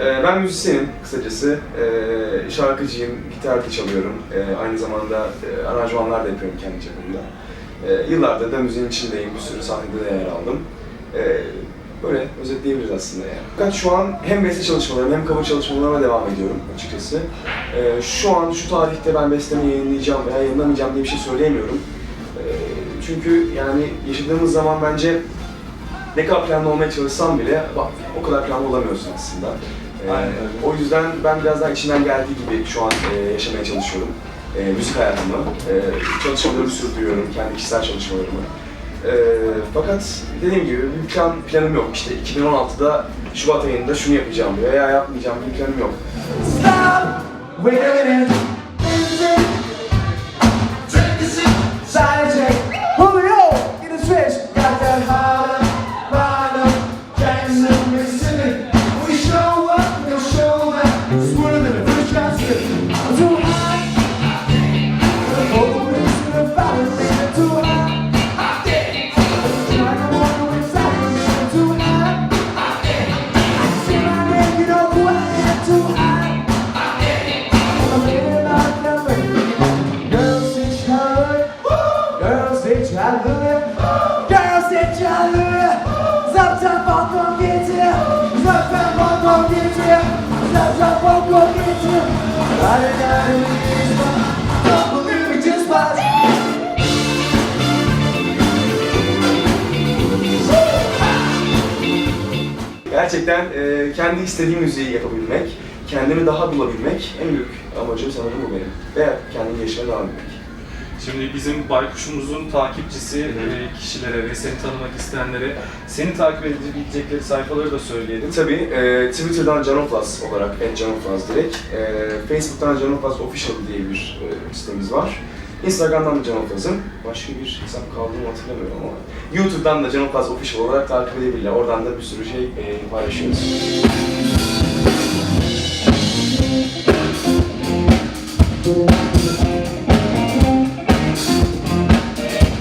Ee, ben müzisyenim kısacası. Ee, şarkıcıyım, gitar da çalıyorum. Ee, aynı zamanda e, aranjmanlar da yapıyorum kendi çapımda. Yıllardır da müziğin içindeyim, bir sürü sahnede de yer aldım. Böyle özetleyebiliriz aslında yani. Fakat şu an hem beste çalışmalarım hem cover çalışmalarıma devam ediyorum açıkçası. Şu an şu tarihte ben bestemi yayınlayacağım veya yayınlamayacağım diye bir şey söyleyemiyorum. Çünkü yani yaşadığımız zaman bence ne kadar planlı olmaya çalışsam bile bak, o kadar planlı olamıyorsun aslında. Ee, Aynen o yüzden ben biraz daha içinden geldiği gibi şu an e, yaşamaya çalışıyorum. E, müzik hayatımı, e, çalışmalarımı sürdürüyorum, kendi kişisel çalışmalarımı. E, fakat dediğim gibi bir plan, planım yok. İşte 2016'da Şubat ayında şunu yapacağım veya yapmayacağım bir planım yok. Stop! Wait a minute. Take a seat. Side Gerçekten e, kendi istediğim müziği yapabilmek, kendimi daha bulabilmek en büyük amacım sanırım bu benim. Ve kendimi yaşamaya devam etmek. Şimdi bizim Baykuş'umuzun takipçisi e, kişilere ve seni tanımak isteyenlere seni takip edebilecekleri sayfaları da söyleyelim. Tabii e, Twitter'dan Canoflas olarak @canoflas direkt, e, Facebook'tan Canoflas Official diye bir e, sitemiz var. Instagram'dan da Canoflas'ın, başka bir hesap kaldığını hatırlamıyorum ama YouTube'dan da Canoflas Official olarak takip edebilirler. Oradan da bir sürü şey e, paylaşıyoruz.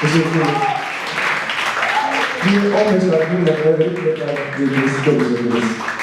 그래서 그, 이, 어, 그래서 나 그런 거, 그렇게 했다. 이게 있을 거고, 그래서.